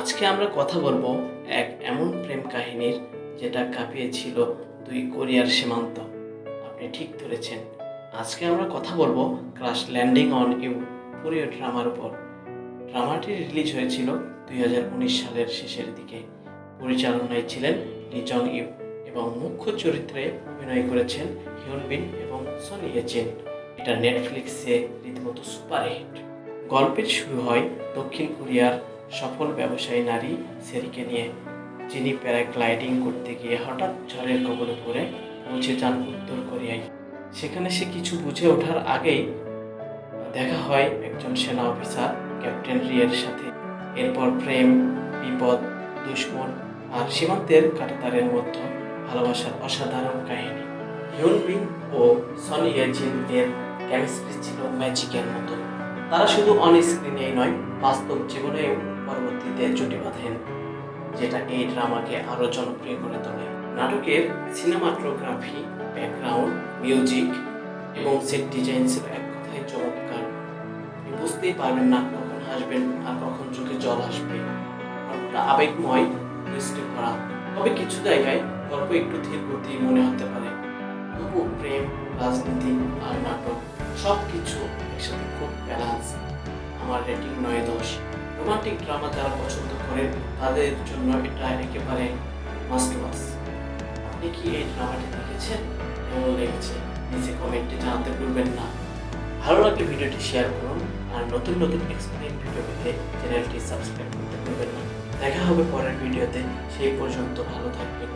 আজকে আমরা কথা বলব এক এমন প্রেম কাহিনীর যেটা কাঁপিয়েছিল দুই কোরিয়ার সীমান্ত। আপনি ঠিক ধরেছেন। আজকে আমরা কথা বলব ক্রাশ ল্যান্ডিং অন ইউ কোরীয় ড্রামার উপর। ড্রামাটি রিলিজ হয়েছিল দুই হাজার উনিশ সালের শেষের দিকে। পরিচালনায় ছিলেন লি জং ইউ এবং মুখ্য চরিত্রে অভিনয় করেছেন হিউন বিন এবং সনি ইয়েচিন এটা নেটফ্লিক্সে রীতিমতো সুপারহিট। গল্পের শুরু হয় দক্ষিণ কোরিয়ার সফল ব্যবসায়ী নারী সেরিকে নিয়ে, যিনি প্যারাগ্লাইডিং করতে গিয়ে হঠাৎ ঝড়ের কবলে পড়ে পৌঁছে যান উত্তর কোরিয়ায়। সেখানে সে কিছু বুঝে ওঠার আগেই দেখা হয় একজন সেনা অফিসার, ক্যাপ্টেন রিয়ের সাথে। এরপর প্রেম, বিপদ, দুশ্মন আর সীমান্তের কাটাতারের মধ্যে ভালোবাসার অসাধারণ কাহিনী। হিউন বিন ও সনি এর কেমিস্ট্রি ছিল ম্যাজিকের মতো। তারা শুধু অন স্ক্রিনেই নয়, বাস্তব জীবনেও পরবর্তীতে জুটি বাঁধেন যেটা এই ড্রামাকে আরও জনপ্রিয় করে তোলে। নাটকের সিনেমাটোগ্রাফি, ব্যাকগ্রাউন্ড, মিউজিক এবং সেট ডিজাইন ছিল এক কথায় চমৎকার। বুঝতেই পারবেন না কখন হাসবেন আর কখন চোখে জল আসবে। গল্পটা আবেগময় টুইস্টে ভরা। তবে কিছু জায়গায় গল্প একটু ধীর গতি মনে হতে পারে। তবু প্রেম, রাজনীতি আর নাটক সব কিছু একসাথে খুব ব্যালেন্স আমার রেটিং নয় দশ। রোমান্টিক ড্রামা যারা পছন্দ করেন তাদের জন্য এটা একেবারে মাস্ট ওয়াচ আপনি কি এই ড্রামাটি দেখেছেন? কেমন লেগেছে? নিচে কমেন্টে জানাতে ভুলবেন না। ভালো লাগলে ভিডিওটি শেয়ার করুন আর নতুন নতুন এক্সপ্লেন ভিডিও পেতে চ্যানেলটি সাবস্ক্রাইব করতে ভুলবেন না। দেখা হবে পরের ভিডিওতে সেই পর্যন্ত ভালো থাকবেন।